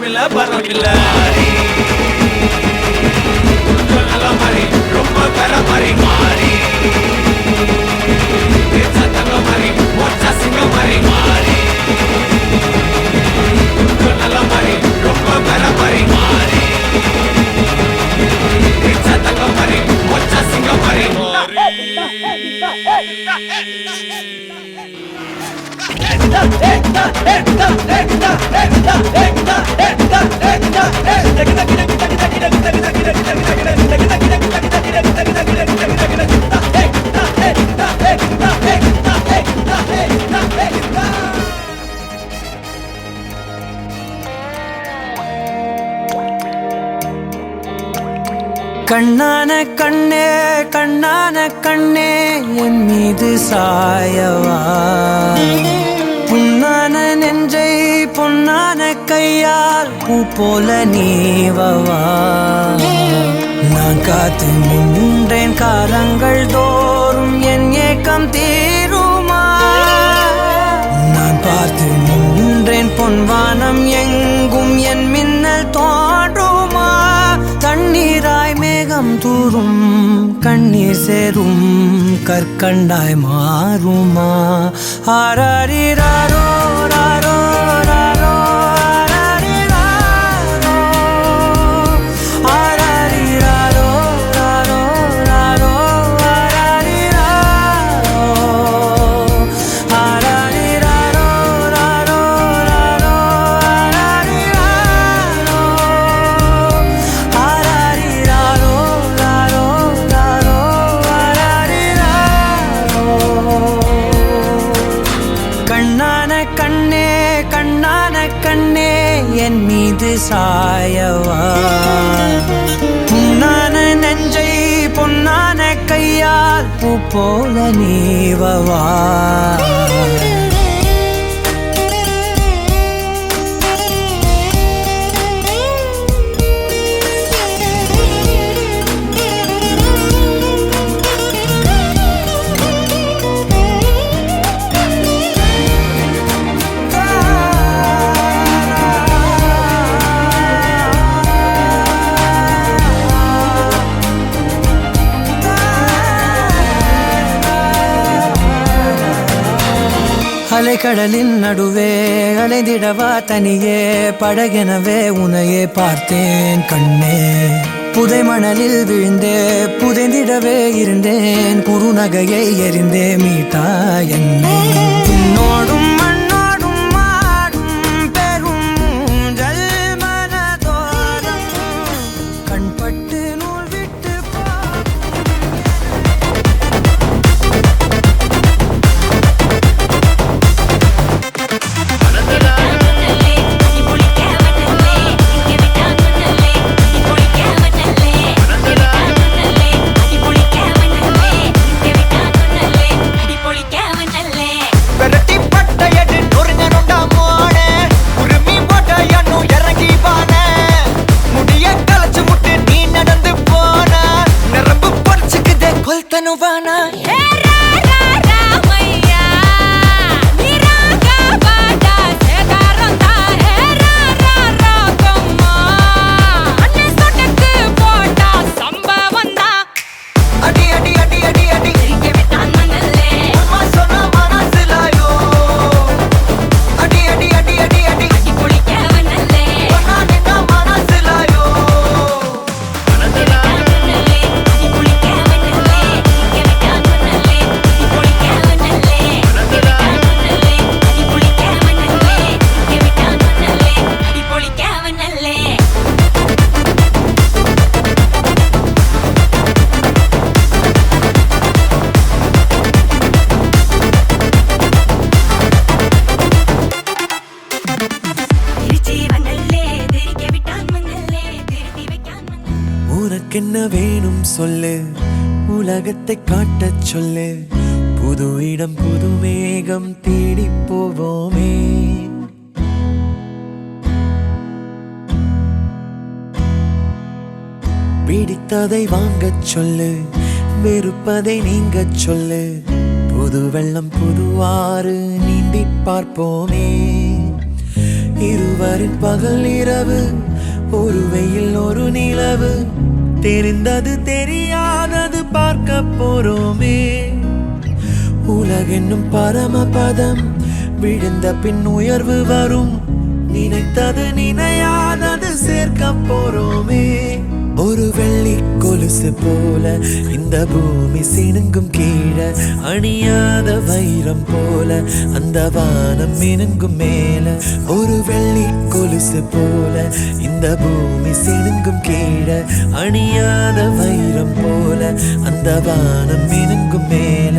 பரமில்ல சோகமில்ல பரமில்ல கொஞ்சம் நல்ல மாதிரி ரொம்ப பெற மாதிரி மாறி சத்தங்க மாதிரி மொச்ச சிங்க மாதிரி மாறி கொஞ்சம் நல்ல மாதிரி ரொம்ப பெற மாதிரி மாறி சத்தங்க மாதிரி மொச்ச சிங்க மாதிரி கண்ணான கண்ணே கண்ணான கண்ணே என் மீது சாயவா? பூ போல நீவவா நான் காத்து நின்றேன் காலங்கள் தோறும் என் ஏக்கம் தீருமா? நான் பார்த்து நின்றேன் பொன்வானம் எங்கும் என் மின்னல் தோன்றுமா? தண்ணீராய் மேகம் தூரும் கண்ணீர் சேரும் கற்கண்டாய் மாறுமா? ஆராரிராரோ ராரோ. கடலின் நடுவே அலைந்திடவா தனியே படகெனவே உனையே பார்த்தேன் கண்ணே. புதை மணலில் விழுந்தே புதைந்திடவே இருந்தேன் குறுநகையை எரிந்தே மீட்டா என்னோடும் என்ன வேணும் சொல்லு? உலகத்தை காட்டச் சொல்லு. புது இடம் புது மேகம் தேடி போவோமே. பிடித்ததை வாங்கச் சொல்லு. வெறுப்பதை நீங்கச் சொல்லு. புது வெள்ளம் புதுவாறு நீந்தி பார்ப்போமே. இருவரின் பகல் இரவு ஒரு வெயில் ஒரு நிலவு. தெரிந்தது தெரியாதது பார்க்க போறோமே. உலகென்னும் பரமபதம் விழுந்த பின் உயர்வு வரும். நினைத்தது நினையாதது சேர்க்க போறோமே. ஒரு வெள்ளி கொலுசு போல இந்த பூமி சினுங்கும் கீழே அணியாத வைரம் போல அந்த வானம் மினுங்கும் மேல ஒரு வெள்ளி கொலுசு போல இந்த பூமி சினுங்கும் கீழே அணியாத வைரம் போல அந்த வானம் மினுங்கும் மேல.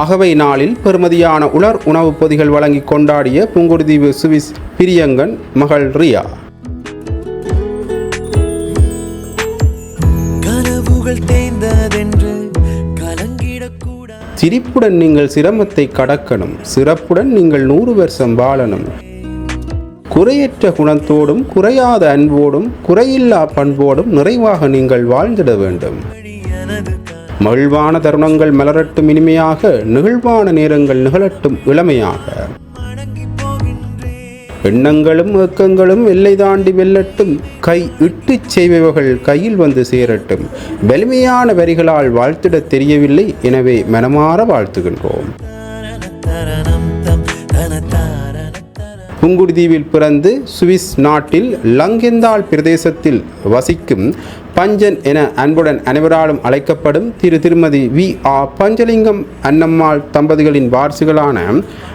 அகவை நாளில் பெறுமதியான உலர் உணவுப் பொதிகள் வழங்கி கொண்டாடிய புங்குடுதீவு சுவிஸ் பிரியங்கன் மகள் ரியா. சிரிப்புடன் நீங்கள் சிரமத்தை கடக்கணும். சிறப்புடன் நீங்கள் நூறு வருஷம் வாழணும். குறையற்ற குணத்தோடும் குறையாத அன்போடும் குறையில்லா பண்போடும் நிறைவாக நீங்கள் வாழ்ந்திட வேண்டும். மகிழ்வான தருணங்கள் மலரட்டும் இனிமையாக நிகழ்வான நேரங்கள் நிகழட்டும் இளமையாக. எண்ணங்களும் ஏக்கங்களும் எல்லை தாண்டி வெல்லட்டும் கை இட்டுச் செய்பவர்கள் கையில் வந்து சேரட்டும். வலிமையான வரிகளால் வாழ்த்திட தெரியவில்லை எனவே மனமாற வாழ்த்துகின்றோம். புங்குடுதீவில் பிறந்து சுவிஸ் நாட்டில் லங்கெந்தால் பிரதேசத்தில் வசிக்கும் பஞ்சன் என அன்புடன் அனைவராலும் அழைக்கப்படும் திரு திருமதி வி. ஆ. பஞ்சலிங்கம் அன்னம்மாள் தம்பதிகளின் வாரிசுகளான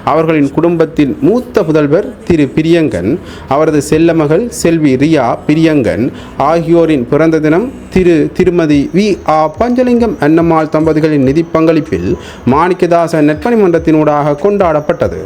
அவர்களின் குடும்பத்தின் மூத்த புதல்வர் திரு பிரியங்கன் அவரது செல்லமகள் செல்வி ரியா பிரியங்கன் ஆகியோரின் பிறந்த தினம் திரு திருமதி வி. ஆ. பஞ்சலிங்கம் அன்னம்மாள் தம்பதிகளின் நிதி பங்களிப்பில் மாணிக்கதாச நற்பணி மன்றத்தினூடாக கொண்டாடப்பட்டது.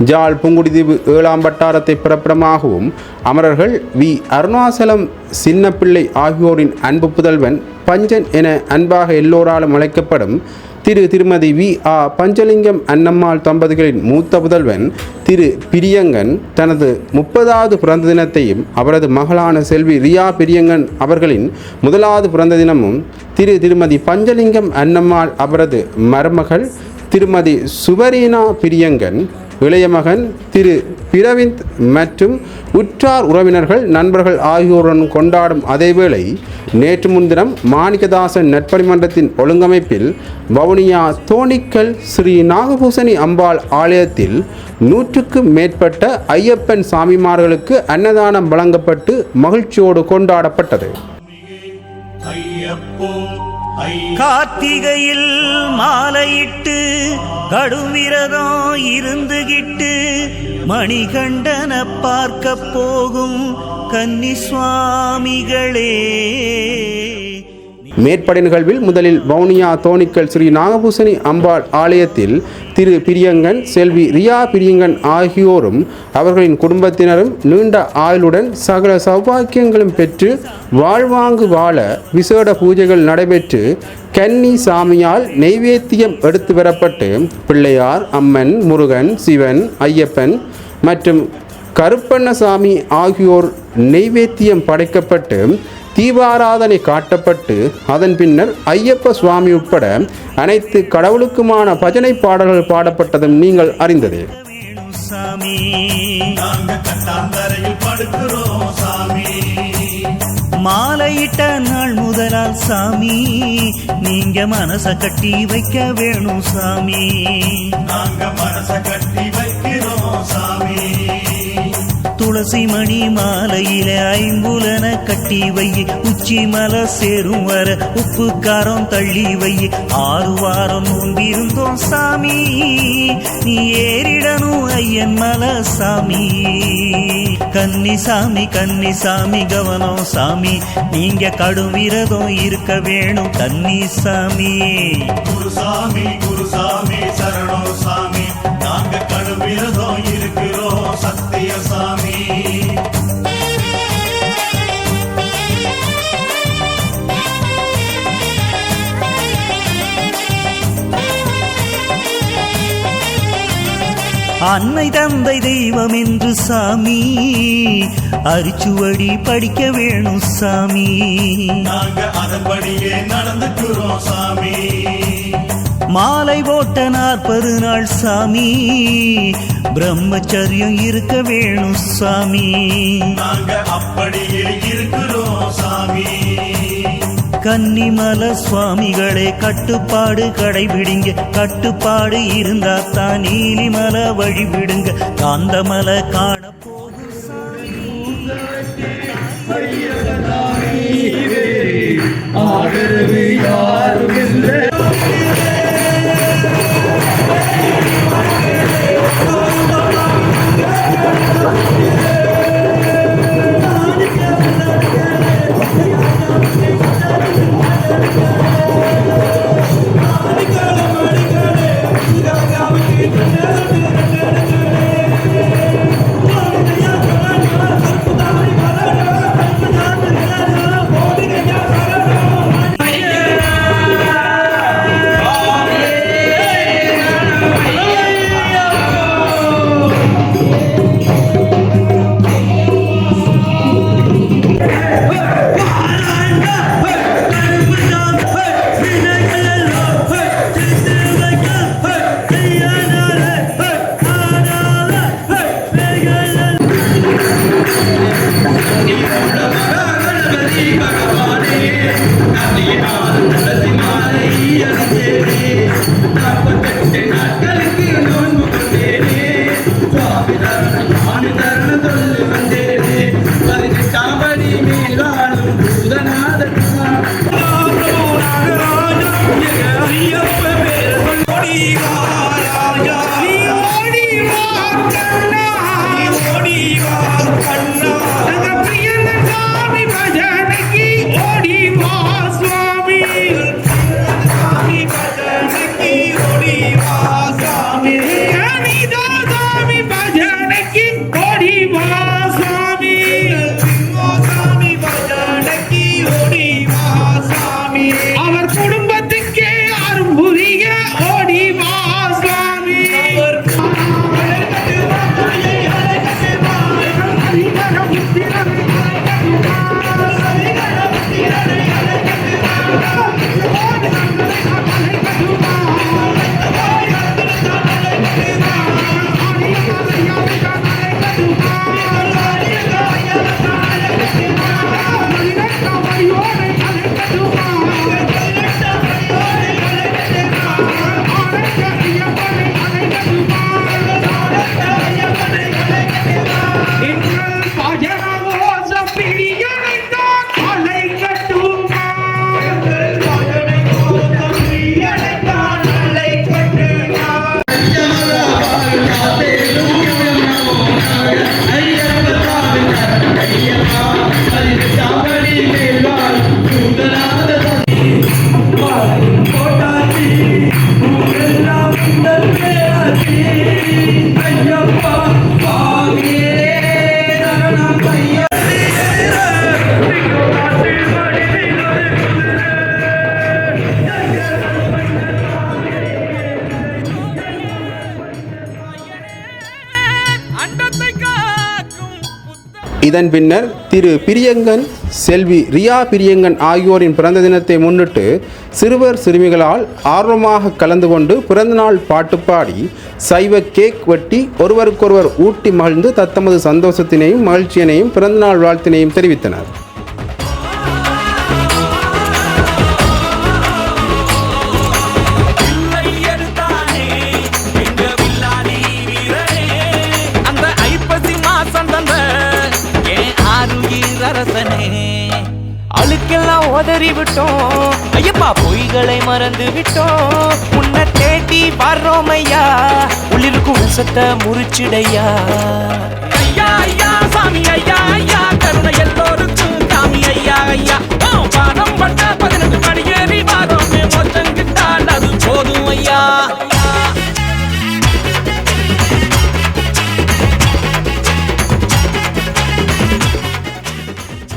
ஜாழ் புங்குடிதீவு ஏழாம் வட்டாரத்தை பிறப்பிடமாகவும் அமரர்கள் வி. அருணாசலம் சின்னப்பிள்ளை ஆகியோரின் அன்பு புதல்வன் பஞ்சன் என அன்பாக எல்லோராலும் அழைக்கப்படும் திரு திருமதி வி. ஆ. பஞ்சலிங்கம் அன்னம்மாள் தம்பதிகளின் மூத்த புதல்வன் திரு பிரியங்கன் தனது முப்பதாவது பிறந்த தினத்தையும் அவரது மகளான செல்வி ரியா பிரியங்கன் அவர்களின் முதலாவது பிறந்த தினமும் திரு திருமதி பஞ்சலிங்கம் அன்னம்மாள் அவரது மருமகள் திருமதி சுவரீனா பிரியங்கன் இளைய மகன் திரு பிரவிந்த் மற்றும் உற்றார் உறவினர்கள் நண்பர்கள் ஆகியோருடன் கொண்டாடும் அதேவேளை நேற்று முன்தினம் மாணிக்கதாசன் நட்பணி மன்றத்தின் ஒழுங்கமைப்பில் வவுனியா தோணிக்கல் ஸ்ரீ நாகபூசணி அம்பாள் ஆலயத்தில் நூற்றுக்கும் மேற்பட்ட ஐயப்பன் சாமிமார்களுக்கு அன்னதானம் வழங்கப்பட்டு மகிழ்ச்சியோடு கொண்டாடப்பட்டது. கார்த்திகையில் மாலையிட்டு கடுவிரதம் இருந்துகிட்டு மணிகண்டன பார்க்க போகும் கன்னி சுவாமிகளே மேற்படை நிகழ்வில் முதலில் வவுனியா தோணிக்கல் ஸ்ரீ நாகபூசணி அம்பாள் ஆலயத்தில் திரு பிரியங்கன் செல்வி ரியா பிரியங்கன் ஆகியோரும் அவர்களின் குடும்பத்தினரும் நீண்ட ஆயுளுடன் சகல சௌபாக்கியங்களும் பெற்று வாழ்வாங்கு வாழ விசேட பூஜைகள் நடைபெற்று கன்னி சாமியால் நெய்வேத்தியம் எடுத்து வரப்பட்டு பிள்ளையார் அம்மன் முருகன் சிவன் ஐயப்பன் மற்றும் கருப்பண்ணசாமி ஆகியோர் நெய்வேத்தியம் படைக்கப்பட்டு தீபாராதனை காட்டப்பட்டு அதன் பின்னர் ஐயப்ப சுவாமி உட்பட அனைத்து கடவுளுக்குமான பஜனை பாடல்கள் பாடப்பட்டதும் நீங்கள் அறிந்ததே. சாமி. மாலையிட்ட நாள் முதலால் சாமி நீங்க மனச கட்டி வைக்க வேணும் சாமி. துளசி மணி மாலையில ஐம்புலன கட்டி வைய உச்சி மலை சேரும் வர உப்பு காரம் தள்ளி வைய. ஆறு வாரம் நோம்பிருந்தோம் சாமி நீ ஏறிடணும் ஐயன் மலை சாமி. கன்னி சாமி கன்னி சாமி கவனம் சாமி நீங்க கடும் விரதம் இருக்க வேணும் கன்னி சாமி குருசாமி குருசாமி சரணம் சாமி நாங்க கடுவிரதம் இருக்கிறோம் சத்தியசாமி. அன்னை தந்தை தெய்வம் என்று சாமி. அரிச்சுவடி படிக்க வேணும் சாமி. நாங்க அதன்படியே நடந்துக்கிறோம் சாமி. மாலை போட்ட நாற்பது நாள் சாமி. பிரம்மச்சரியம் இருக்க வேணும் சாமி. நாங்க அப்படியே இருக்கிறோம் சாமி. கன்னிமல சுவாமிகளே கட்டுப்பாடு கடைபிடிங்க. கட்டுப்பாடு இருந்தா தான் நீலிமல வழிவிடுங்க. காந்தமல காண இதன் பின்னர் திரு பிரியங்கன் செல்வி ரியா பிரியங்கன் ஆகியோரின் பிறந்த தினத்தை முன்னிட்டு சிறுவர் சிறுமிகளால் ஆர்வமாக கலந்து கொண்டு பிறந்தநாள் பாட்டு பாடி சைவ கேக் வெட்டி ஒருவருக்கொருவர் ஊட்டி மகிழ்ந்து தத்தமது சந்தோஷத்தினையும் மகிழ்ச்சியினையும் பிறந்தநாள் வாழ்த்தினையும் தெரிவித்தனர். விட்டோம் ஐயப்பா பொய்களை மறந்து விட்டோம். உன்னை தேடி வர்றோம் ஐயா உள்ளிருக்கும் விஷத்தை முறிச்சிடையா? ஐயா ஐயா சாமி ஐயா ஐயா கருணை எல்லோருக்கும் சாமி ஐயா ஐயா. பாடம் பட்ட பதினெட்டு படி ஏறி வாரோம் மொத்தம் கிட்டால் அது போதும் ஐயா.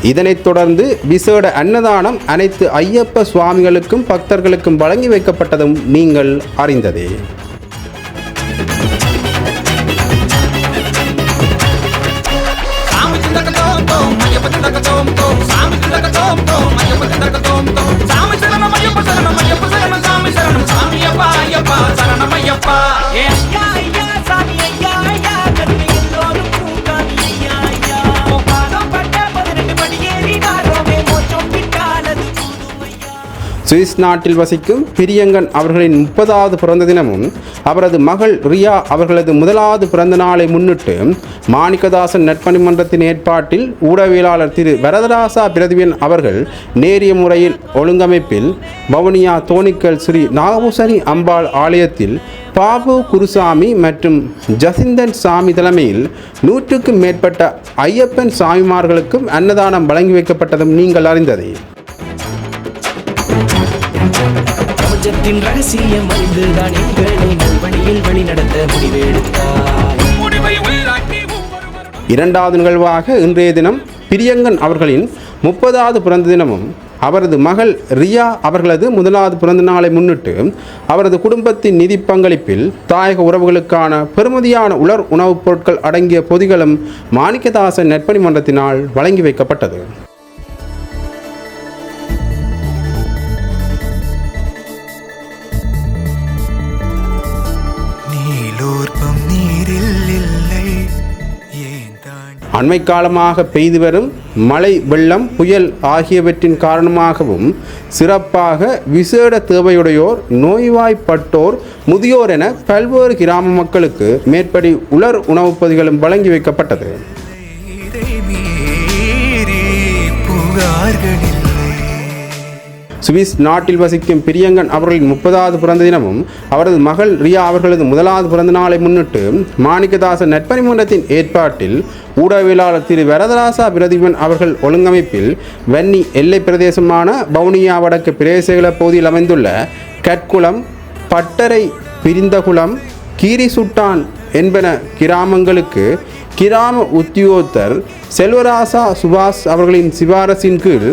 இதனைத் தொடர்ந்து விசேட அன்னதானம் அனைத்து ஐயப்ப சுவாமிகளுக்கும் பக்தர்களுக்கும் வழங்கி வைக்கப்பட்டதும் நீங்கள் அறிந்ததே. சுவிஸ் நாட்டில் வசிக்கும் பிரியங்கன் அவர்களின் முப்பதாவது பிறந்த தினமும் அவரது மகள் ரியா அவர்களது முதலாவது பிறந்த நாளை முன்னிட்டு மாணிக்கதாசன் நட்பணி மன்றத்தின் ஏற்பாட்டில் ஊடகவியலாளர் திரு வரதராசா பிரதிவன் அவர்கள் நேரிய முறையில் ஒழுங்கமைப்பில் வவுனியா தோணிக்கல் ஸ்ரீ நாகபூசணி அம்பாள் ஆலயத்தில் பாபு குருசாமி மற்றும் ஜசிந்தன் சாமி தலைமையில் நூற்றுக்கும் மேற்பட்ட ஐயப்பன் சாமிமார்களுக்கும் அன்னதானம் வழங்கி வைக்கப்பட்டதும் நீங்கள் அறிந்ததே. பிரபஞ்சத்தின் ரகசியம் அறிந்துதான் எங்களை நல்வழியில் வழிநடத்த முடிவெடுத்தார் முடிவை உயிராக்கி ஒவ்வொருவரும் இரண்டாவது நிகழ்வாக இன்றைய தினம் பிரியங்கன் அவர்களின் முப்பதாவது பிறந்த தினமும் அவரது மகள் ரியா அவர்களது முதலாவது பிறந்த நாளை முன்னிட்டு அவரது குடும்பத்தின் நிதி பங்களிப்பில் தாயக உறவுகளுக்கான பெறுமதியான உலர் உணவுப் பொருட்கள் அடங்கிய பொதிகளும் மாணிக்கதாசன் நட்பணி மன்றத்தினால் வழங்கி வைக்கப்பட்டது. அண்மை காலமாக பெய்து வரும் மழை வெள்ளம் புயல் ஆகியவற்றின் காரணமாகவும் சிறப்பாக விசேட தேவையுடையோர் நோய்வாய்ப்பட்டோர் முதியோர் என பல்வேறு கிராம மக்களுக்கு மேற்படி உலர் உணவுப் பொதிகளும் வழங்கி வைக்கப்பட்டது. சுவிஸ் நாட்டில் வசிக்கும் பிரியங்கன் அவர்களின் முப்பதாவது பிறந்த தினமும் அவரது மகள் ரியா அவர்களது முதலாவது பிறந்த நாளை முன்னிட்டு மாணிக்கதாசன் நட்பணிமன்றத்தின் ஏற்பாட்டில் ஊடகவியலாளர் திரு வரதராசா பிரதிபன் அவர்கள் ஒழுங்கமைப்பில் வன்னி எல்லை பிரதேசமான வவுனியா வடக்கு பிரதேசல பகுதியில் அமைந்துள்ள கற்குளம் பட்டறை பிரிந்தகுளம் கீரிசுட்டான் என்பன கிராமங்களுக்கு கிராம உத்தியோகத்தர் செல்வராசா சுபாஷ் அவர்களின் சிபாரசின் கீழ்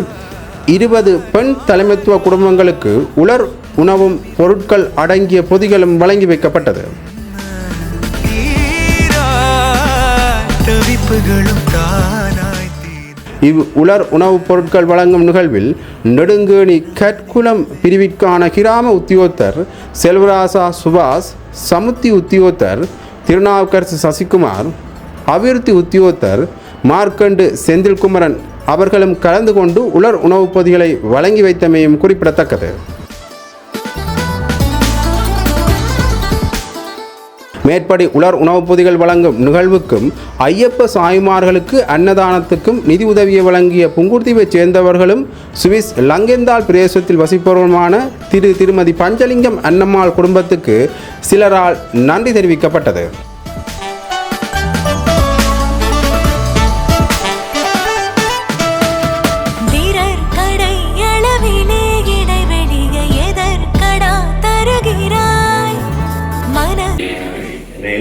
இருபது பெண் தலைமைத்துவ குடும்பங்களுக்கு உலர் உணவும் பொருட்கள் அடங்கிய பொதிகளும் வழங்கி வைக்கப்பட்டது. இவ் உலர் உணவுப் பொருட்கள் வழங்கும் நிகழ்வில் நெடுங்கேணி கற்குளம் பிரிவிற்கான கிராம உத்தியோகத்தர் செல்வராசா சுபாஷ் சமுத்தி உத்தியோகத்தர் திருநாவுக்கரசு சசிகுமார் அபிவிருத்தி உத்தியோகத்தர் மார்க்கண்டு செந்தில்குமரன் அவர்களும் கலந்து கொண்டு உலர் உணவுப் பொதிகளை வழங்கி வைத்தமையும் குறிப்பிடத்தக்கது. மேற்படி உலர் உணவுப் பொதிகள் வழங்கும் நிகழ்வுக்கும் ஐயப்ப சாய்மார்களுக்கு அன்னதானத்துக்கும் நிதி உதவியை வழங்கிய புங்குர்தீவைச் சேர்ந்தவர்களும் சுவிஸ் லங்கெந்தால் பிரதேசத்தில் வசிப்பவருமான திரு திருமதி பஞ்சலிங்கம் அன்னம்மாள் குடும்பத்துக்கு சிலரால் நன்றி தெரிவிக்கப்பட்டது.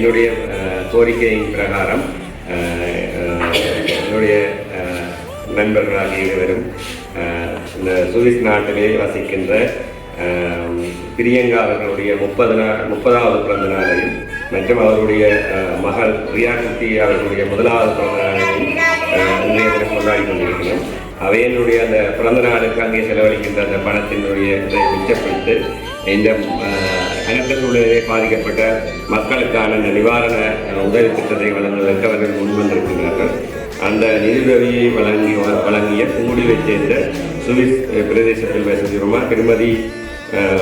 என்னுடைய கோரிக்கையின் பிரகாரம் என்னுடைய நண்பர்களாக இருவரும் இந்த சுவிஸ் நாட்டிலே வசிக்கின்ற பிரியங்கா அவர்களுடைய முப்பது நாள் முப்பதாவது பிறந்த நாளையும் மற்றும் அவருடைய மகள் ரியா அவர்களுடைய முதலாவது பிறந்த நாளையும் இன்றைய தினம் கொண்டாடி கொண்டிருக்கிறோம். அவையனுடைய அந்த பிறந்த நாளுக்கு அங்கே செலவழிக்கின்ற அந்த பணத்தினுடைய இதை மிச்சப்படுத்தி இந்த அஹ், சூழலிலே பாதிக்கப்பட்ட மக்களுக்கான இந்த நிவாரண உதவி திட்டத்தை வழங்குவதற்கு அவர்கள் முன்வந்திருக்கின்றார்கள் அந்த நிதியுதவியை வழங்கி வழங்கிய முடிவைச் சேர்ந்த சுவிஸ் பிரதேசத்தில் வசிக்கிறோமா திருமதி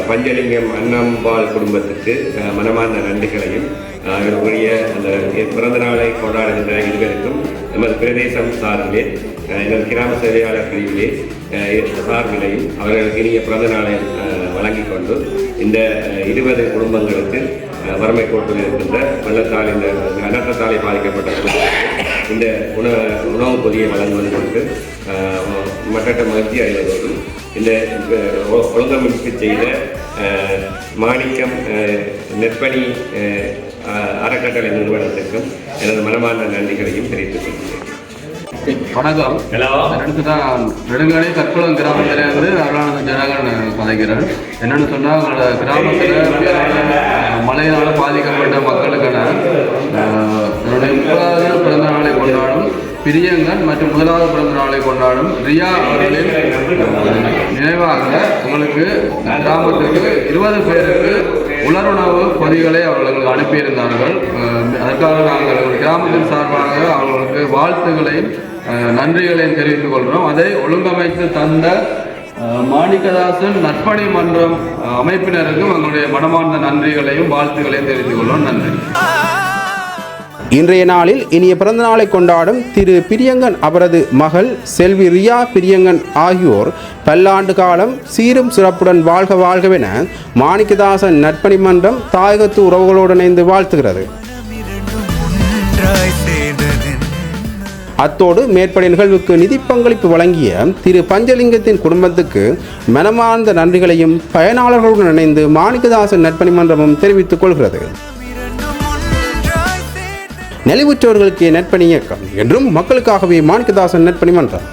பஞ்சலிங்கம் அன்னம்பாள் குடும்பத்துக்கு அஹ், மனமார்ந்த நன்றிகளையும் அவர்களுடைய அந்த பிறந்த நாளை கொண்டாடுகின்ற இருவருக்கும் நமது பிரதேசம் சார்பிலே எங்கள் கிராம சேவையாளர் பிரிவிலே சார்பிலையும் அவர்களுக்கு இனிய பிறந்த நாளை அஹ், வழங்கிக் கொண்டு இந்த இருபது குடும்பங்களுக்கு வறுமை கோட்டில் இருக்கின்ற வெள்ளத்தால் இந்த அனர்த்தத்தாலே பாதிக்கப்பட்ட குடும்பங்களுக்கு இந்த உண உணவு பொதியை வழங்குவது கொண்டு மற்ற மகிழ்ச்சி அடைவதோடு இந்த ஒ- ஒழுங்கமைப்பு செய்த மாணிக்கம் நெற்பணி அறக்கட்டளை நிறுவனத்திற்கும் எனது மனமார்ந்த நன்றிகளையும் தெரிவித்துக் கொள்கிறேன். வணக்கம் அடுத்து தான் நெடுங்கடை கற்குளம் கிராமத்திலேருந்து அருளானந்த ஜனகன் கதைக்கிறேன் என்னென்னு சொன்னால் எங்களோட கிராமத்தில் மழையினால் பாதிக்கப்பட்ட மக்களுக்கான என்னுடைய முப்பதாவது பிறந்த நாளை கொண்டாடும் பிரியங்கன் மற்றும் முதலாவது பிறந்த நாளை கொண்டாடும் ரியா அவர்களின் நினைவாக எங்களுக்கு கிராமத்துக்கு இருபது பேருக்கு உலருணவு பொதிகளை அவர்களுக்கு அனுப்பியிருந்தார்கள். அதற்காக நாங்கள் கிராமத்தின் சார்பாக அவர்களுக்கு வாழ்த்துக்களையும் நன்றிகளையும் தெரிவித்துக் கொள்கிறோம். அதை ஒழுங்கமைத்து தந்த மாணிக்கதாசன் நற்பணி மன்றம் அமைப்பினருக்கும் எங்களுடைய மனமார்ந்த நன்றிகளையும் வாழ்த்துக்களையும் தெரிவித்துக் கொள்கிறோம். நன்றி. இன்றைய நாளில் இனிய பிறந்த நாளை கொண்டாடும் திரு பிரியங்கன் அவரது மகள் செல்வி ரியா பிரியங்கன் ஆகியோர் பல்லாண்டு காலம் சீரும் சிறப்புடன் வாழ்க வாழ்கவென மாணிக்கதாசன் நற்பணி மன்றம் தாயகத்து உறவுகளோடு இணைந்து வாழ்த்துகிறது. அத்தோடு மேற்படி நிகழ்வுக்கு நிதி பங்களிப்பு வழங்கிய திரு பஞ்சலிங்கத்தின் குடும்பத்துக்கு மனமார்ந்த நன்றிகளையும் பயனாளர்களுடன் இணைந்து மாணிக்கதாசன் நற்பணி மன்றமும் தெரிவித்துக் கொள்கிறது. நெளிவுற்றவர்களுக்கு நற்பணி இயக்கம் என்றும் மக்களுக்காகவே மாணிக்கதாசன் நற்பணி மன்றம்